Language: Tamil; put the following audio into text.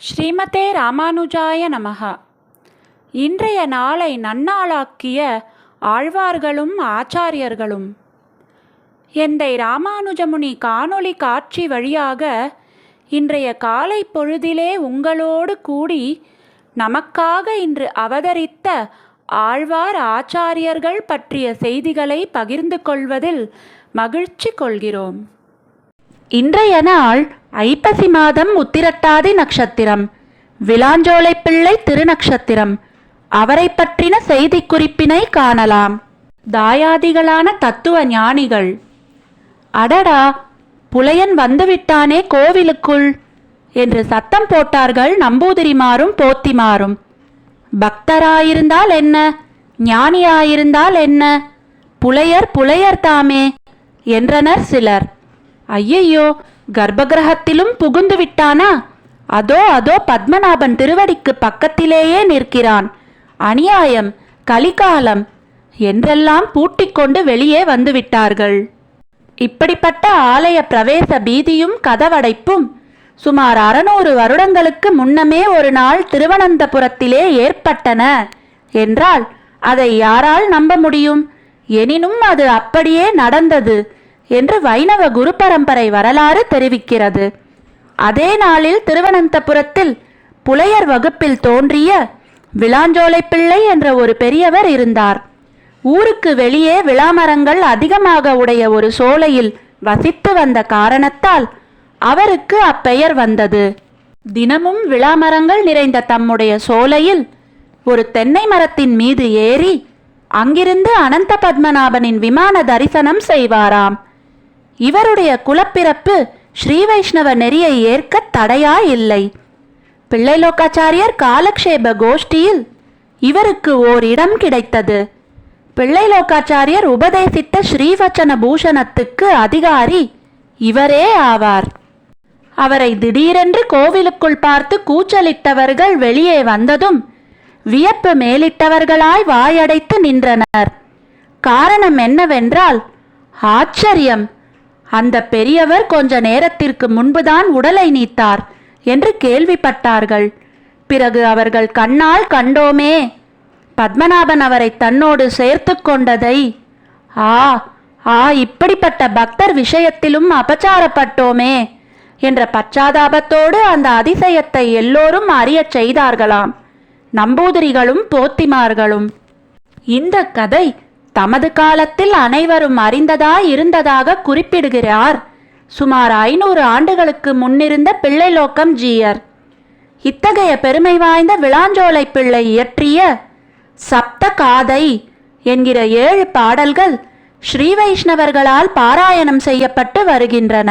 ஸ்ரீமதே ராமானுஜாய நமக இன்றைய நாளை நன்னாளாக்கிய ஆழ்வார்களும் ஆச்சாரியர்களும். எந்தை ராமானுஜமுனி காணொளி காட்சி வழியாக இன்றைய காலை பொழுதிலே உங்களோடு கூடி நமக்காக இன்று அவதரித்த ஆழ்வார் ஆச்சாரியர்கள் பற்றிய செய்திகளை பகிர்ந்து கொள்வதில் மகிழ்ச்சி கொள்கிறோம். இன்றைய நாள் ஐப்பசி மாதம் உத்திரட்டாதி நட்சத்திரம் விளாஞ்சோலை பிள்ளை திருநக்ஷத்திரம் அவரை பற்றின செய்தி குறிப்பினை காணலாம். தாயாதிகளான தத்துவ ஞானிகள் அடடா புலையன் வந்துவிட்டானே கோவிலுக்குள். என்று சத்தம் போட்டார்கள் நம்பூதிரிமாரும் போத்திமாரும். பக்தராயிருந்தால் என்ன? ஞானியாயிருந்தால் என்ன? புலையர் புலையர் தாமே என்றனர் சிலர். ஐயையோ கர்ப்பகிரகத்திலும் புகுந்து விட்டானா? அதோ அதோ பத்மநாபன் திருவடிக்கு பக்கத்திலேயே நிற்கிறான். அநியாயம் கலிகாலம் என்றெல்லாம் பூட்டிக்கொண்டு வெளியே வந்துவிட்டார்கள். இப்படிப்பட்ட ஆலய பிரவேச பீதியும் கதவடைப்பும் சுமார் அறுநூறு வருடங்களுக்கு முன்னமே ஒரு நாள் திருவனந்தபுரத்திலே ஏற்பட்டன. என்றால் அதை யாரால் நம்ப முடியும்? எனினும் அது அப்படியே நடந்தது என்று வைணவ குரு பரம்பரை வரலாறு தெரிவிக்கிறது. அதே நாளில் திருவனந்தபுரத்தில் புலையர் வகுப்பில் தோன்றிய விளாஞ்சோலை பிள்ளை என்ற ஒரு பெரியவர் இருந்தார். ஊருக்கு வெளியே விளாமரங்கள் அதிகமாக உடைய ஒரு சோலையில் வசித்து வந்த காரணத்தால் அவருக்கு அப்பெயர் வந்தது. தினமும் விளாமரங்கள் நிறைந்த தம்முடைய சோலையில் ஒரு தென்னை மரத்தின் மீது ஏறி அங்கிருந்து அனந்த பத்மநாபனின் விமான தரிசனம் செய்வாராம். இவருடைய குலப்பிறப்பு ஸ்ரீ வைஷ்ணவ நெறியை ஏற்க தடையா இல்லை பிள்ளைலோக்காச்சாரியர் காலக்ஷேப கோஷ்டியில் இவருக்கு ஓர் இடம் கிடைத்தது. பிள்ளைலோக்காச்சாரியர் உபதேசித்த ஸ்ரீவச்சன பூஷணத்துக்கு அதிகாரி இவரே ஆவார். அவரை திடீரென்று கோவிலுக்குள் பார்த்து கூச்சலிட்டவர்கள் வெளியே வந்ததும் வியப்பு மேலிட்டவர்களாய் வாயடைத்து நின்றனர். காரணம் என்னவென்றால் ஆச்சரியம். அந்த பெரியவர் கொஞ்ச நேரத்திற்கு முன்புதான் உடலை நீத்தார் என்று கேள்விப்பட்டார்கள். பிறகு அவர்கள் கண்ணால் கண்டோமே பத்மநாபன் அவரை தன்னோடு சேர்த்து கொண்டதை. ஆ ஆ இப்படிப்பட்ட பக்தர் விஷயத்திலும் அபச்சாரப்பட்டோமே. என்ற பச்சாதாபத்தோடு அந்த அதிசயத்தை எல்லோரும் அறியச் செய்தார்களாம். நம்பூதிரிகளும் போத்திமார்களும். இந்த கதை தமது காலத்தில் அனைவரும் அறிந்ததாய் இருந்ததாக குறிப்பிடுகிறார். சுமார் ஐநூறு ஆண்டுகளுக்கு முன்னிருந்த பிள்ளைலோக்கம் ஜீயர். இத்தகைய பெருமை வாய்ந்த விளாஞ்சோலை பிள்ளை இயற்றிய சப்த காதை என்கிற ஏழு பாடல்கள் ஸ்ரீ வைஷ்ணவர்களால் பாராயணம் செய்யப்பட்டு வருகின்றன.